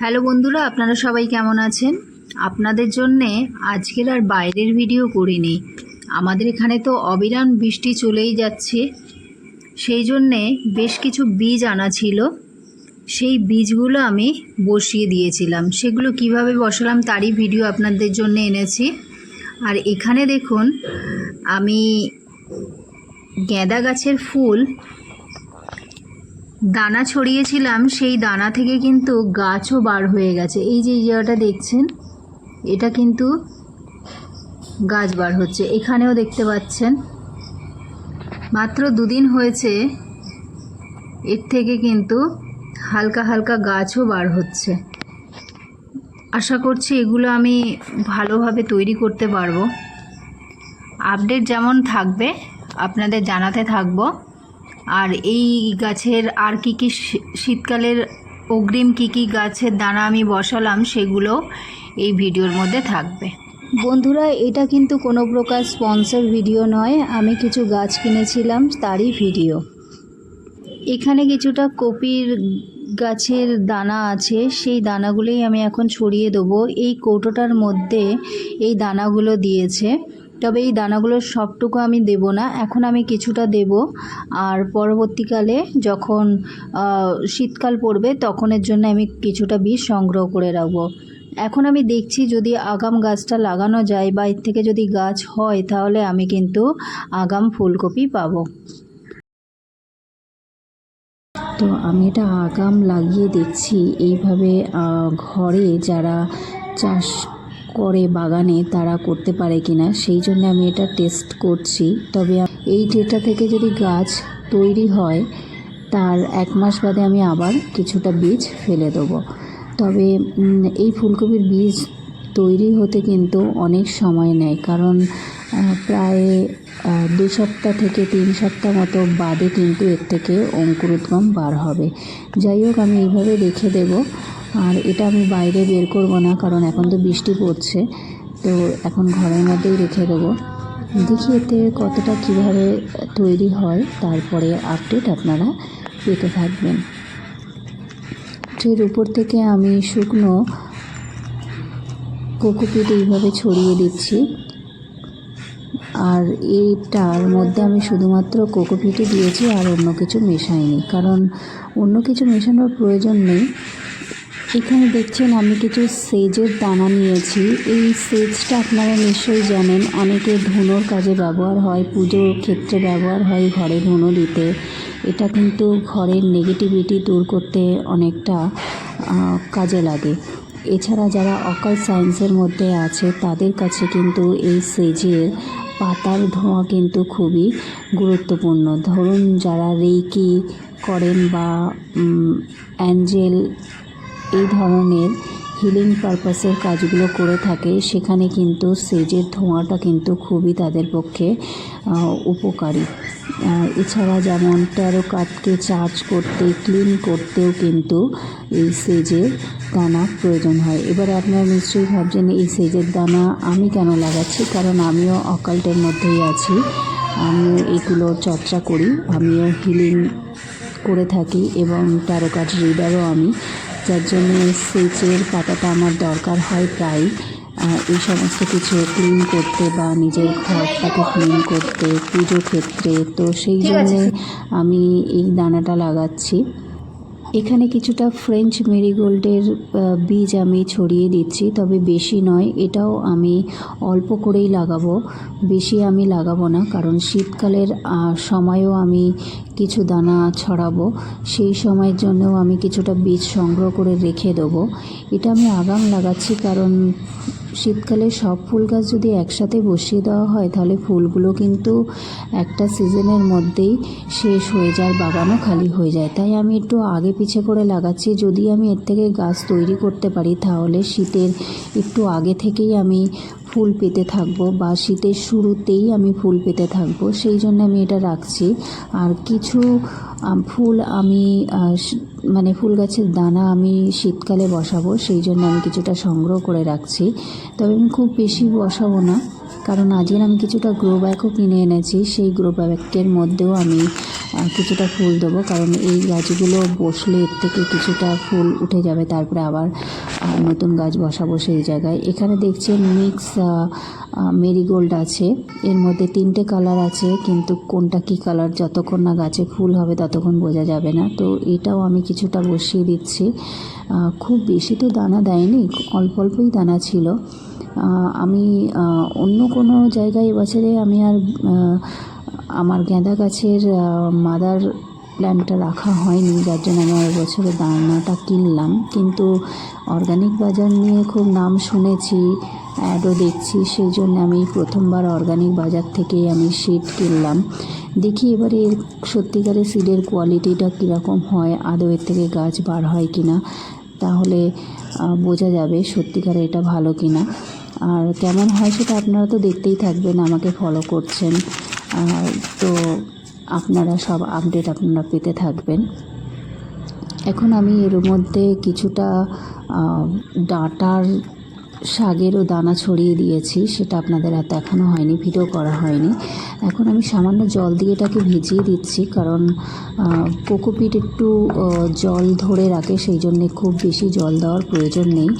Hello বন্ধুরা, আপনারা সবাই কেমন আছেন? আপনাদের জন্যে আজকের আর বাইরের ভিডিও করিনি। আমাদের এখানে তো অবিরাম বৃষ্টি চলেই যাচ্ছে। সেই জন্যে বেশ কিছু বীজ আনা ছিল। সেই বীজগুলো আমি বসিয়ে দিয়েছিলাম। সেগুলো কীভাবে বসালাম তারই ভিডিও আপনাদের জন্য এনেছি। আর এখানে দেখুন, আমি গেঁদা গাছের ফুল দানা ছড়িয়েছিলাম, সেই দানা থেকে কিন্তু গাছও বার হয়ে গেছে। এই যে জায়গাটা দেখছেন, এটা কিন্তু গাছ বার হচ্ছে। এখানেও দেখতে পাচ্ছেন, মাত্র দুদিন হয়েছে, এর থেকে কিন্তু হালকা হালকা গাছও বার হচ্ছে। আশা করছি এগুলো আমি ভালোভাবে তৈরি করতে পারব। আপডেট যেমন থাকবে, আপনাদের জানাতে থাকব। আর এই গাছের আর কি কি শীতকালের অগ্রিম কি কি গাছের দানা আমি বসালাম সেগুলো এই ভিডিওর মধ্যে থাকবে। বন্ধুরা, এটা কিন্তু কোনো প্রকার স্পন্সর ভিডিও নয়। আমি কিছু গাছ কিনেছিলাম, তারই ভিডিও। এখানে কিছুটা কপির গাছের দানা আছে, সেই দানাগুলোই আমি এখন ছড়িয়ে দেবো। এই কৌটোটার মধ্যে এই দানাগুলো দিয়েছে। তবে এই দানাগুলোর সবটুকু আমি দেব না। এখন আমি কিছুটা দেব। আর পরবর্তীকালে যখন শীতকাল পড়বে, তখনের জন্য আমি কিছুটা বীজ সংগ্রহ করে রাখব। এখন আমি দেখছি যদি আগাম গাছটা লাগানো যায় বা এর থেকে যদি গাছ হয়, তাহলে আমি কিন্তু আগাম ফুলকপি পাবো। তো আমি এটা আগাম লাগিয়ে দেখছি। এইভাবে ঘরে যারা চাষ করে বাগানে তারা করতে পারে কিনা, সেই জন্য আমি এটা টেস্ট করছি। তবে এই ডেটা থেকে যদি গাছ তৈরি হয়, তার এক মাস বাদে আমি আবার কিছুটা বীজ ফেলে দেবো। তবে এই ফুলকপির বীজ তৈরি হতে কিন্তু অনেক সময় নেয়, কারণ প্রায় দু সপ্তাহ থেকে তিন সপ্তাহ মতো বাদে কিন্তু এর থেকে অঙ্কুরোদ্গম বার হবে। যাই হোক, আমি এইভাবে রেখে দেব। আর এটা আমি বাইরে বের করব না, কারণ এখন তো বৃষ্টি পড়ছে। তো এখন ঘরের মধ্যেই রেখে দেবো। দেখি এতে কতটা কীভাবে তৈরি হয়, তারপরে আপডেট আপনারা পেতে থাকবেন। ট্রের উপর থেকে আমি শুকনো কোকোপিট এইভাবে ছড়িয়ে দিচ্ছি। আর এইটার মধ্যে আমি শুধুমাত্র কোকোপিটই দিয়েছি আর অন্য কিছু মেশাইনি, কারণ অন্য কিছু মেশানোর প্রয়োজন নেই। এখানে দেখছেন, আমি কিছু সেজের দানা নিয়েছি। এই সেজটা আপনারা নিশ্চয়ই জানেন, অনেকে ধুনোর কাজে ব্যবহার হয়, পুজোর ক্ষেত্রে ব্যবহার হয় ঘরে ধুনো দিতে। এটা কিন্তু ঘরের নেগেটিভিটি দূর করতে অনেকটা কাজে লাগে। এছাড়া যারা অকাল সায়েন্সের মধ্যে আছে, তাদের কাছে কিন্তু এই সেজের পাতার ধোঁয়া কিন্তু খুবই গুরুত্বপূর্ণ। ধরুন, যারা রেইকি করেন বা অ্যাঞ্জেল এই ধরনের হিলিং পারপাসের কাজগুলো করে থাকে, সেখানে কিন্তু সেজের ধোঁয়াটা কিন্তু খুবই তাদের পক্ষে উপকারী। এছাড়া যেমন ট্যারো কার্ডকে চার্জ করতে ক্লিন করতেও কিন্তু এই সেজের দানা প্রয়োজন হয়। এবার আপনারা নিশ্চয়ই ভাবছেন, এই সেজের দানা আমি কেন লাগাচ্ছি? কারণ আমিও অকাল্টের মধ্যেই আছি, আমিও এগুলো চর্চা করি, আমিও হিলিং করে থাকি এবং ট্যারো কার্ড রিডারও আমি। যার জন্য সেচের পাতাটা আমার দরকার হয় প্রায় এই সমস্ত কিছু ক্লিন করতে বা নিজের ঘরটাকে ক্লিন করতে পুজো ক্ষেত্রে তো সেই জন্যে আমি এই দানাটা লাগাচ্ছি। এখানে কিছুটা ফ্রেঞ্চ মেরিগোল্ডের বীজ আমি ছড়িয়ে দিচ্ছি, তবে বেশি নয়, এটাও আমি অল্প করেই লাগাবো। বেশি আমি লাগাবো না, কারণ শীতকালের সময়ও আমি কিছু দানা ছড়াবো। সেই সময়ের জন্যও আমি কিছুটা বীজ সংগ্রহ করে রেখে দেবো। এটা আমি আগাম লাগাচ্ছি, কারণ শীতকালে সব ফুল গাছ যদি একসাথে বসিয়ে দেওয়া হয়, তাহলে ফুলগুলো কিন্তু একটা সিজনের মধ্যেই শেষ হয়ে যায় বাগানও খালি হয়ে যায়। তাই আমি একটু আগে পিছে করে লাগাচ্ছি। যদি আমি এর থেকে গাছ তৈরি করতে পারি, তাহলে শীতের একটু আগে থেকেই আমি ফুল পেতে থাকব বা শীতের শুরুতেই আমি ফুল পেতে থাকব, সেই জন্য আমি এটা রাখছি। আর কিছু ফুল আমি মানে ফুল গাছের দানা আমি শীতকালে বসাবো, সেই জন্য আমি কিছুটা সংগ্রহ করে রাখছি। তবে আমি খুব বেশি বসাবো না, কারণ আজকের আমি কিছুটা গ্রো ব্যাগও কিনে এনেছি, সেই গ্রো ব্যাগের মধ্যেও আমি কিছুটা ফুল দেবো, কারণ এই গাছগুলো বসলে এর থেকে কিছুটা ফুল উঠে যাবে। তারপরে আবার নতুন গাছ বসাবো সেই জায়গায়। এখানে দেখছেন মিক্স মেরিগোল্ড আছে। এর মধ্যে তিনটে কালার আছে, কিন্তু কোনটা কি কালার যতক্ষণ না গাছে ফুল হবে ততক্ষণ বোঝা যাবে না। তো এটাও আমি কিছুটা বসিয়ে দিচ্ছি। খুব বেশি তো দানা দেয়নি, অল্প অল্পই দানা ছিল। আমি অন্য কোনো জায়গায় এবছরে আমি আর আমার গাঁদা গাছের মাদার প্ল্যান্টটা রাখা হয়নি, যার জন্য আমি আর বছরে দানাটা কিনলাম। কিন্তু অর্গানিক বাজার নিয়ে খুব নাম শুনেছি অ্যাডও দেখছি, সেই জন্য আমি প্রথমবার অর্গানিক বাজার থেকে আমি সিড কিনলাম। দেখি এবারে এর সত্যিকারের সিডের কোয়ালিটিটা কীরকম হয়, আদৌ এর থেকে গাছ বার হয় কি না তাহলে বোঝা যাবে সত্যিকারে এটা ভালো কি না আর কেমন হয় সেটা আপনারা তো দেখতেই থাকবেন, আমাকে ফলো করছেন। তো আপনারা সব আপডেট আপনারা পেতে থাকবেন। এখন আমি এর মধ্যে কিছুটা ডাঁটার শাগেরও দানা ছড়িয়ে দিয়েছি, সেটা আপনাদের আর দেখানো হয়নি ভিডিও করা হয়নি। এখন আমি সামান্য জল দিয়ে এটাকে ভিজিয়ে দিচ্ছি, কারণ কোকোপিট একটু জল ধরে রাখে, সেই জন্যে খুব বেশি জল দেওয়ার প্রয়োজন নেই।